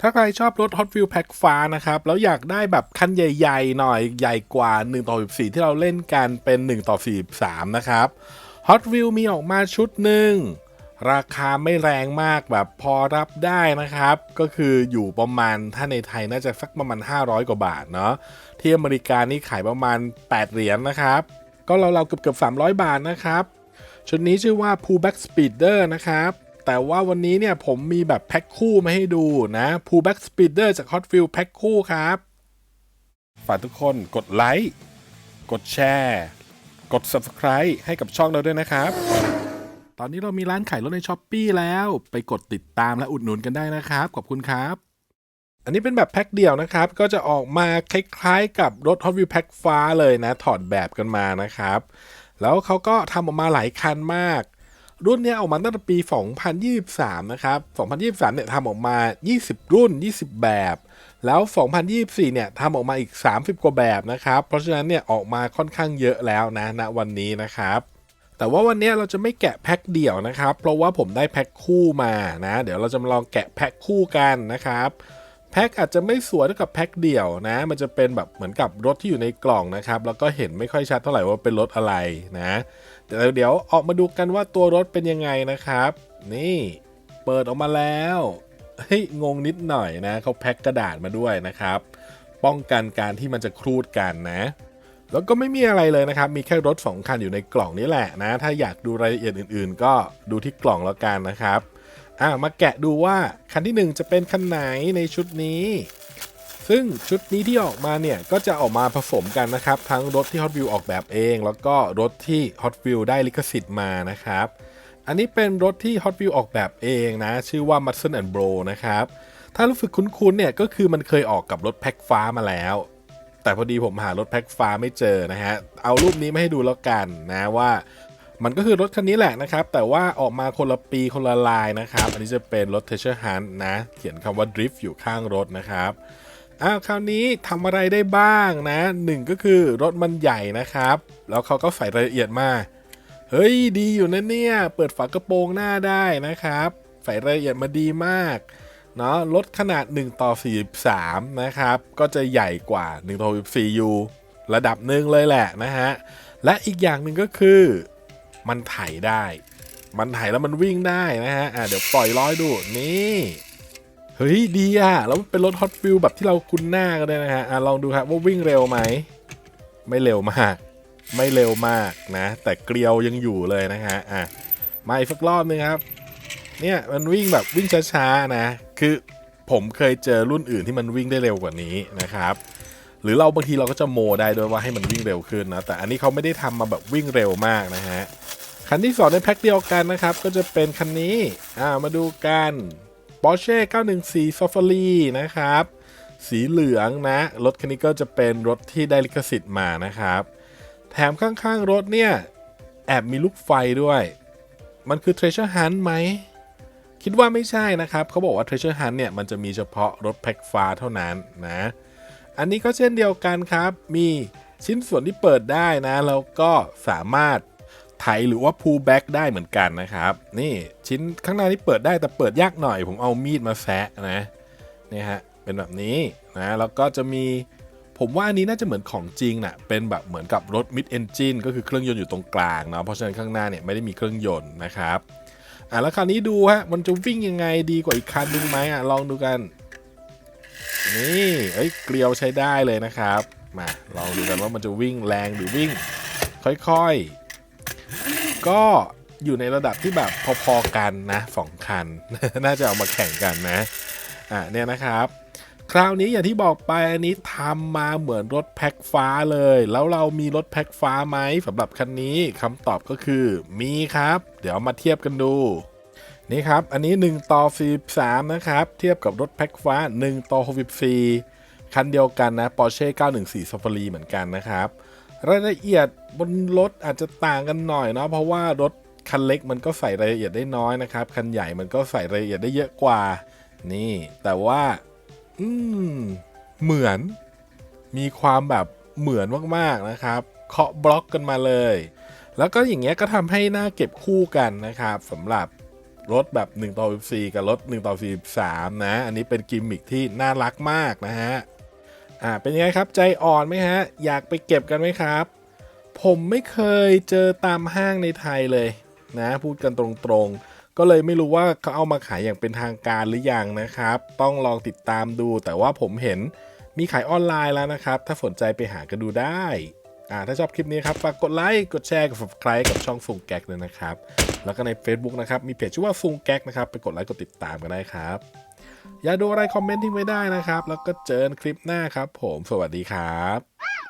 ถ้าใครชอบรถ Hot Wheels แพ็คฟ้านะครับ แล้วอยากได้แบบคันใหญ่ ๆ หน่อยใหญ่กว่า 1 ต่อ 14 ที่เราเล่นกันเป็น 1 ต่อ 43 นะครับ Hot Wheels มีออกมาชุดหนึ่ง ราคาไม่แรงมากแบบพอรับได้นะครับ ก็คืออยู่ประมาณถ้าในไทยน่าจะสักประมาณ 500 กว่าบาทเนาะที่อเมริกานี่ขายประมาณ 8 เหรียญนะครับ ก็เราๆเกือบเกือบ300 บาทนะครับ ชุดนี้ชื่อว่า Pullback Speeder นะครับ แต่ว่าวันนี้เนี่ยผมมีแบบแพ็คคู่มาให้ดูนะ Pullback Speeder จาก Hot Wheels แพ็คคู่ครับ ฝากทุกคนกดไลค์ กดแชร์ กด Subscribe ให้กับช่องเราด้วยนะครับ ตอนนี้เรามีร้านขายรถใน s h อ p e e แล้ว ไปกดติดตามและอุดหนุนกันได้นะครับ ขอบคุณครับ อันนี้เป็นแบบแพ็คเดี่ยวนะครับ ก็จะออกมาคล้ายๆ กับรถ Hot Wheels แพ็คฟ้าเลยนะ ถอดแบบกันมานะครับ แล้วเขาก็ทำออกมาหลายคันมาก รุ่นนี้ออกมาตั้งแต่ปี 2023 นะครับ 2023 เนี่ยทำออกมา 20 รุ่น 20 แบบ แล้ว 2024 เนี่ยทำออกมาอีก 30 กว่าแบบนะครับ เพราะฉะนั้นเนี่ยออกมาค่อนข้างเยอะแล้วนะณวันนี้นะครับแต่ว่าวันนี้เราจะไม่แกะแพ็คเดี่ยวนะครับ เพราะว่าผมได้แพ็คคู่มานะ เดี๋ยวเราจะมาลองแกะแพ็คคู่กันนะครับ แพ็คอาจจะไม่สวยเท่ากับแพ็คเดี่ยวนะ มันจะเป็นแบบเหมือนกับรถที่อยู่ในกล่องนะครับ แล้วก็เห็นไม่ค่อยชัดเท่าไหร่ว่าเป็นรถอะไรนะ เดี๋ยวออกมาดูกันว่าตัวรถเป็นยังไงนะครับ นี่เปิดออกมาแล้วเฮ้ยงงนิดหน่อยนะเขาแพ็คกระดาษมาด้วยนะครับ ป้องกันการที่มันจะครูดกันนะ แล้วก็ไม่มีอะไรเลยนะครับ มีแค่รถ 2 คันอยู่ในกล่องนี้แหละนะ ถ้าอยากดูรายละเอียดอื่น ๆ ก็ดูที่กล่องแล้วกันนะครับอ่ามาแกะดูว่าคันที่ 1 จะเป็นคันไหนในชุดนี้ ซึ่งชุดนี้ที่ออกมาเนี่ย ก็จะออกมาผสมกันนะครับ ทั้งรถที่ Hot Wheels ออกแบบเอง แล้วก็รถที่ Hot Wheels ได้ลิขสิทธิ์มานะครับ อันนี้เป็นรถที่ Hot Wheels ออกแบบเองนะ ชื่อว่า Muscle and Bro นะครับ ถ้ารู้สึกคุ้นๆเนี่ยก็คือมันเคยออกกับรถแพ็คฟ้ามาแล้ว แต่พอดีผมหารถแพ็คฟ้าไม่เจอนะฮะเอารูปนี้มาให้ดูแล้วกันนะว่ามันก็คือรถคันนี้แหละนะครับ แต่ว่าออกมาคนละปีคนละลายนะครับ อันนี้จะเป็นรถ Treasure Hunt นะ เขียนคำว่า Drift อยู่ข้างรถนะครับ อ้าวคราวนี้ทำอะไรได้บ้างนะหนึ่งก็คือรถมันใหญ่นะครับ แล้วเขาก็ใส่รายละเอียดมา เฮ้ยดีอยู่นะเนี่ย เปิดฝากระโปรงหน้าได้นะครับ ใส่รายละเอียดมาดีมากเนาะรถขนาด 1 ต่อ 43 นะครับ ก็จะใหญ่กว่า 1 ต่อ44อยู่ระดับหนึ่งเลยแหละนะฮะ และอีกอย่างหนึ่งก็คือมันไถได้ มันไถแล้วมันวิ่งได้นะฮะะเดี๋ยวปล่อยร้อยดูนี่ เฮ้ยดีอะแล้วมันเป็นรถฮอตฟิลแบบที่เราคุ้นหน้ากันเลยนะฮะอะลองดูครับว่าวิ่งเร็วไหม ไม่เร็วมาก ไม่เร็วมากนะ แต่เกลียวยังอยู่เลยนะฮะอะมาอีกสักรอบนึงครับ เนี่ยมันวิ่งแบบวิ่งช้าๆนะ คือผมเคยเจอรุ่นอื่นที่มันวิ่งได้เร็วกว่านี้นะครับ หรือเราบางทีเราก็จะโมได้ด้วยว่าให้มันวิ่งเร็วขึ้นนะ แต่อันนี้เขาไม่ได้ทำมาแบบวิ่งเร็วมากนะฮะคันที่สองในแพ็คเดียวกันนะครับ ก็จะเป็นคันนี้อ่ามาดูกัน Porsche 914 Safari นะครับ สีเหลืองนะ รถคันนี้ก็จะเป็นรถที่ได้ลิขสิทธิ์มานะครับ แถมข้างๆรถเนี่ย แอบมีลูกไฟด้วย มันคือ Treasure Hunt ไหม คิดว่าไม่ใช่นะครับ เขาบอกว่า Treasure Hunt เนี่ย มันจะมีเฉพาะรถแพ็คฟ้าเท่านั้นนะ อันนี้ก็เช่นเดียวกันครับ มีชิ้นส่วนที่เปิดได้นะ แล้วก็สามารถ ไถหรือว่า pull back ได้เหมือนกันนะครับ นี่ชิ้นข้างหน้านี่เปิดได้แต่เปิดยากหน่อย ผมเอามีดมาแซะนะนี่ฮะเป็นแบบนี้นะแล้วก็จะมีผมว่าอันนี้น่าจะเหมือนของจริงนะ่ะเป็นแบบเหมือนกับรถ mid engine ก็คือเครื่องยนต์อยู่ตรงกลางเนาะเพราะฉะนั้นข้างหน้าเนี่ยไม่ได้มีเครื่องยนต์นะครับอะแล้วคราวนี้ดูฮะมันจะวิ่งยังไงดีกว่าอีกคันนึงไหมอะลองดูกัน นี่เอ้ยเกลียวใช้ได้เลยนะครับมาลองดูกันว่ามันจะวิ่งแรงหรือวิ่ง ค่อยๆ ก็อยู่ในระดับที่แบบพอๆกันนะสองคัน น่าจะเอามาแข่งกันนะ อะเนี่ยนะครับ คราวนี้อย่างที่บอกไปอันนี้ทำมาเหมือนรถแพ็คฟ้าเลย แล้วเรามีรถแพ็คฟ้าไหมสำหรับคันนี้คำตอบก็คือมีครับ เดี๋ยวมาเทียบกันดูนี่ครับ อันนี้ 1 ต่อ 43 นะครับ เทียบกับรถแพ็คฟ้า 1 ต่อ 64 คันเดียวกันนะ Porsche 914 Safari เหมือนกันนะครับ รายละเอียดบนรถอาจจะต่างกันหน่อยเนาะเพราะว่ารถคันเล็กมันก็ใส่รายละเอียดได้น้อยนะครับ คันใหญ่มันก็ใส่รายละเอียดได้เยอะกว่า นี่ แต่ว่า อืม เหมือน มีความแบบเหมือนมากๆนะครับ เคาะบล็อกกันมาเลย แล้วก็อย่างเงี้ยก็ทำให้หน้าเก็บคู่กันนะครับสำหรับรถแบบ1ต่อ14กับรถ1ต่อ43นะ อันนี้เป็นกิมมิคที่น่ารักมากนะฮะ อ่าเป็นยังไงครับใจอ่อนไหมฮะ อยากไปเก็บกันไหมครับ ผมไม่เคยเจอตามห้างในไทยเลยนะ พูดกันตรงๆ ก็เลยไม่รู้ว่าเขาเอามาขายอย่างเป็นทางการหรือยังนะครับ ต้องลองติดตามดู แต่ว่าผมเห็นมีขายออนไลน์แล้วนะครับ ถ้าสนใจไปหากันดูได้อ่าถ้าชอบคลิปนี้ครับฝากกดไลค์กดแชร์กด subscribe กับช่องฟุงแก๊กเลยนะครับ แล้วก็ใน Facebook นะครับมีเพจชื่อว่าฟุงแก๊กนะครับไปกดไลค์กดติดตามกันได้ครับ อย่าดูอะไรคอมเมนต์ทิ้งไว้ได้นะครับ แล้วก็เจอกันคลิปหน้าครับ ผมสวัสดีครับ